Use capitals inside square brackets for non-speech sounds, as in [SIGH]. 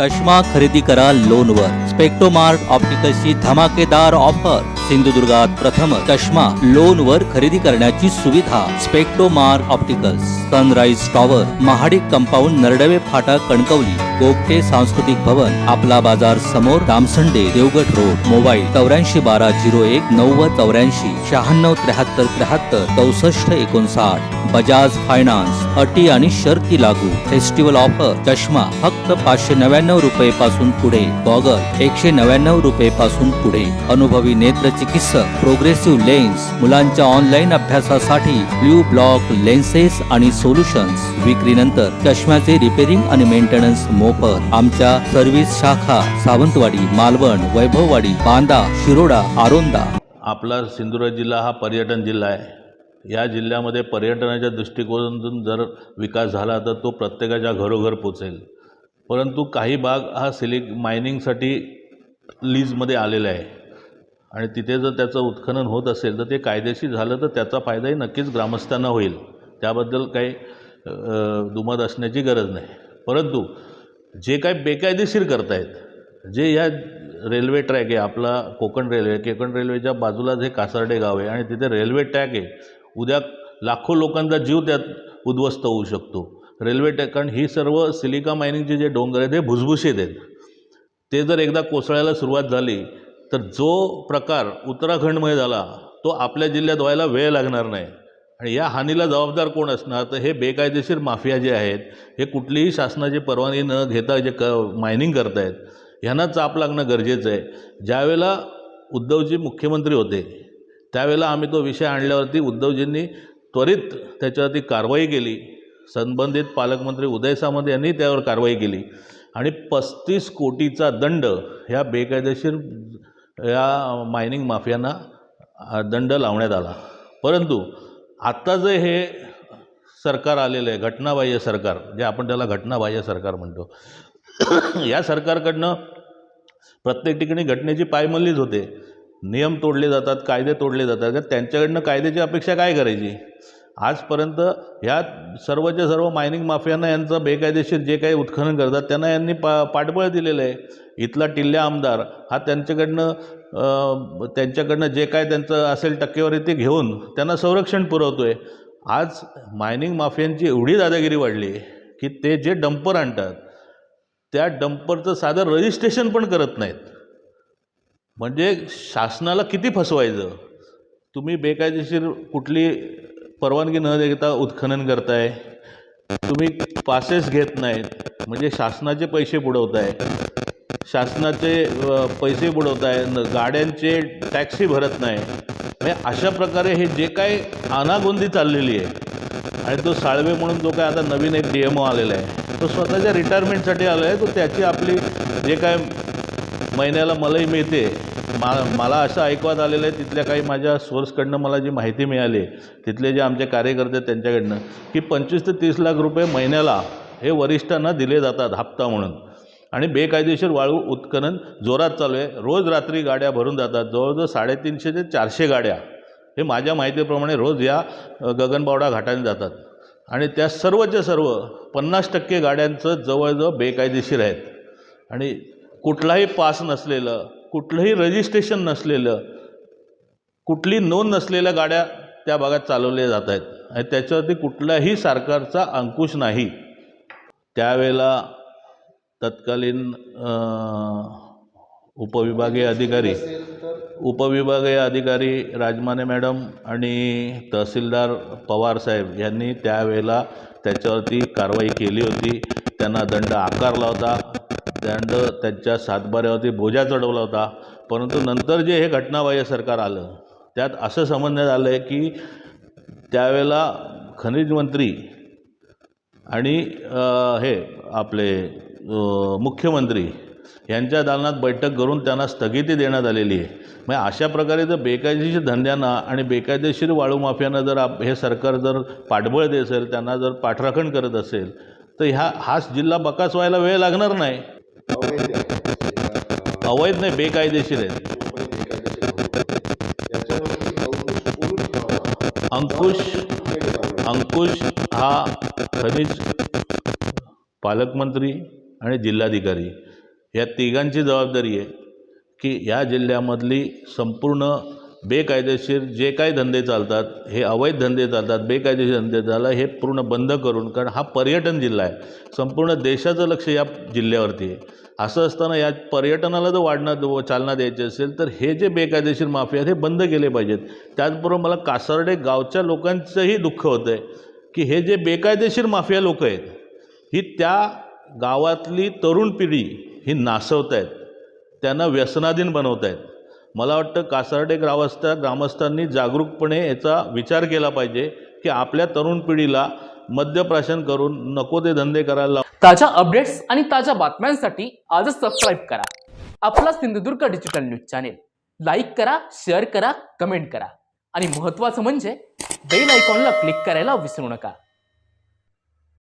चष्मा खरेदी करा लोनवर. स्पेक्टोमार्ट ऑप्टिकल्सची धमाकेदार ऑफर. सिंधुदुर्गात प्रथम चष्मा लोनवर खरेदी करण्याची सुविधा स्पेक्टोमार opticals sunrise tower Mahadik compound Nardawe फाटा कणकवली गोगटे सांस्कृतिक भवन आपला बाजार समोर दामसंडे देवगड रोड मोबाईल चौऱ्याऐंशी बारा झिरो एक नव्वद चौऱ्याऐंशी शहाण्णव त्र्याहत्तर त्र्याहत्तर चौसष्ट एकोणसाठ. बजाज फायनान्स अटी आणि शर्ती लागू. फेस्टिवल ऑफर चष्मा फक्त पाचशे नव्याण्णव रुपये पासून पुढे. गॉगल एकशे नव्याण्णव रुपये पासून पुढे. अनुभवी नेत्र चिकित्सक प्रोग्रेसिव्ह लेन्स मुलांच्या ऑनलाईन अभ्यासासाठी ब्ल्यू ब्लॉक लेन्सेस आणि सोल्युशन्स विक्रीनंतर चष्म्याचे रिपेरिंग आणि मेंटेनन्स मोफत. आमच्या सर्व्हिस शाखा सावंतवाडी मालवण वैभववाडी बांदा शिरोडा आरोंदा. आपला सिंधुदुर्ग जिल्हा हा पर्यटन जिल्हा आहे. या जिल्ह्यामध्ये पर्यटनाच्या दृष्टिकोनातून जर विकास झाला तर तो प्रत्येकाच्या घरोघर पोचेल. परंतु काही भाग हा सिलिक मायनिंगसाठी लीजमध्ये आलेला आहे. आणि तिथे जर त्याचं उत्खनन होत असेल तर ते कायदेशीर झालं तर त्याचा फायदाही नक्कीच ग्रामस्थांना होईल. त्याबद्दल काही दुमत असण्याची गरज नाही. परंतु जे काय बेकायदेशीर करतायत जे ह्या रेल्वे ट्रॅक आहे आपला कोकण रेल्वे कोकण रेल्वेच्या बाजूलाच हे कासार्डे गाव आहे आणि तिथे रेल्वे ट्रॅक आहे उद्या लाखो लोकांचा जीव त्यात उद्ध्वस्त होऊ शकतो. रेल्वे ट्रॅक कारण ही सर्व सिलिका मायनिंगचे जे डोंगर आहेत हे भुसभुशीत आहेत. ते जर एकदा कोसळायला सुरुवात झाली तर जो प्रकार उत्तराखंडमध्ये झाला तो आपल्या जिल्ह्यात व्हायला वेळ लागणार नाही. आणि या हानीला जबाबदार कोण असणार? तर हे बेकायदेशीर माफिया जे आहेत हे कुठलीही शासनाची परवानगी न घेता जे क मायनिंग करतायत ह्यांना चाप लागणं गरजेचं आहे. ज्यावेळेला उद्धवजी मुख्यमंत्री होते त्यावेळेला आम्ही तो विषय आणल्यावरती उद्धवजींनी त्वरित त्याच्यावरती कारवाई केली. संबंधित पालकमंत्री उदय सामंत यांनी त्यावर कारवाई केली. आणि पस्तीस कोटीचा दंड ह्या बेकायदेशीर या मायनिंग माफियांना दंड लावण्यात आला. परंतु आत्ता जे हे सरकार आलेलं आहे घटनाबाह्य सरकार जे आपण त्याला घटनाबाह्य सरकार म्हणतो [COUGHS] या सरकारकडनं प्रत्येक ठिकाणी घटनेची पायमल्लीच होते. नियम तोडले जातात कायदे तोडले जातात. तर त्यांच्याकडनं कायद्याची अपेक्षा काय करायची? आजपर्यंत ह्या सर्वच्या सर्व मायनिंग माफियांना यांचं बेकायदेशीर जे काही उत्खनन करतात त्यांना यांनी पा पाठबळ दिलेलं आहे. इथला टिल्ल्या आमदार हा त्यांच्याकडनं त्यांच्याकडनं जे काय त्यांचं असेल टक्केवारी ते घेऊन त्यांना संरक्षण पुरवतो आहे आज मायनिंग माफियांची एवढी दादागिरी वाढली की ते जे डंपर आणतात त्या डंपरचं साधं रजिस्ट्रेशन पण करत नाहीत. म्हणजे शासनाला किती फसवायचं? तुम्ही बेकायदेशीर कुठली परवानगी न देता उत्खनन करताय. तुम्ही पासेस घेत नाहीत म्हणजे शासनाचे पैसे बुडवताय. शासनाचे पैसे बुडवताय न गाड्यांचे टॅक्सी भरत नाही. म्हणजे अशा प्रकारे हे जे काय आनागोंदी चाललेली आहे आणि तो साळवे म्हणून जो काय आता नवीन एक डी एम ओ आलेला आहे तो स्वतःच्या रिटायरमेंटसाठी आला आहे तो त्याची आपली जे काय महिन्याला मलाही मिळते मा मला असं ऐकवात आलेलं आहे तिथल्या काही माझ्या सोर्सकडनं मला जी माहिती मिळाली तिथले जे आमचे कार्यकर्ते आहेत त्यांच्याकडनं की पंचवीस ते तीस लाख रुपये महिन्याला हे वरिष्ठांना दिले जातात हप्ता म्हणून. आणि बेकायदेशीर वाळू उत्खनन जोरात चालू आहे. रोज रात्री गाड्या भरून जातात. जवळजवळ साडेतीनशे ते चारशे गाड्या. हे माझ्या माहितीप्रमाणे रोज या गगनबावडा घाटाने जातात. आणि त्या सर्वच्या सर्व पन्नास टक्के गाड्यांचं जवळजवळ बेकायदेशीर आहेत. आणि कुठलाही पास नसलेलं कुठलंही रजिस्ट्रेशन नसलेलं कुठली नोंद नसलेल्या गाड्या त्या भागात चालवल्या जात आहेत. आणि त्याच्यावरती कुठलाही सरकारचा अंकुश नाही. त्यावेळेला तत्कालीन उपविभागीय अधिकारी उपविभागीय अधिकारी राजमाने मॅडम आणि तहसीलदार पवार साहेब यांनी त्यावेळेला त्याच्यावरती कारवाई केली होती. त्यांना दंड आकारला होता. दंड uh, त्यांच्या सातबाऱ्यावरती बोजा चढवला होता. परंतु नंतर जे हे घटनाबाह्य सरकार आलं त्यात असं समजण्यात आलं आहे की त्यावेळेला खनिज मंत्री आणि हे आपले मुख्यमंत्री यांच्या दालनात बैठक करून त्यांना स्थगिती देण्यात आलेली आहे. म्हणजे अशा प्रकारे जर बेकायदेशीर धंद्यांना आणि बेकायदेशीर वाळू माफियांना जर आप हे सरकार जर पाठबळ देत असेल त्यांना जर पाठराखण करत असेल तर ह्या हाच जिल्हा बकास व्हायला वेळ लागणार नाही. अवैध नाही बेकायदेशीर आहेत अंकुश अंकुश हा खनिज पालकमंत्री आणि जिल्हाधिकारी. या तिघांची जबाबदारी आहे की या जिल्ह्यामधली संपूर्ण बेकायदेशीर जे काही धंदे चालतात हे अवैध धंदे चालतात बेकायदेशीर धंदे चालतात हे पूर्ण बंद करून कारण हा पर्यटन जिल्हा आहे. संपूर्ण देशाचं लक्ष या जिल्ह्यावरती आहे. असं असताना या पर्यटनाला जर वाढणं चालना द्यायची असेल तर हे जे बेकायदेशीर माफिया आहेत हे बंद केले पाहिजेत. त्याचबरोबर मला कासारडे गावच्या लोकांचंही दुःख होतं आहे की हे जे बेकायदेशीर माफिया लोक आहेत ही त्या गावातली तरुण पिढी ही नासवत आहेत त्यांना व्यसनाधीन बनवत आहेत मला वाटतं कासारडे ग्रामस्थ ग्रामस्थांनी जागरूकपणे याचा विचार केला पाहिजे की आपल्या तरुण पिढीला मद्यप्राशन करून नको ते धंदे करायला ताज्या अपडेट्स आणि ताज्या बातम्यांसाठी आजच सबस्क्राईब करा. आपला Sindhudurg digital news channel like करा शेअर करा कमेंट करा. आणि महत्त्वाचं म्हणजे बेल आयकॉनला क्लिक करायला विसरू नका.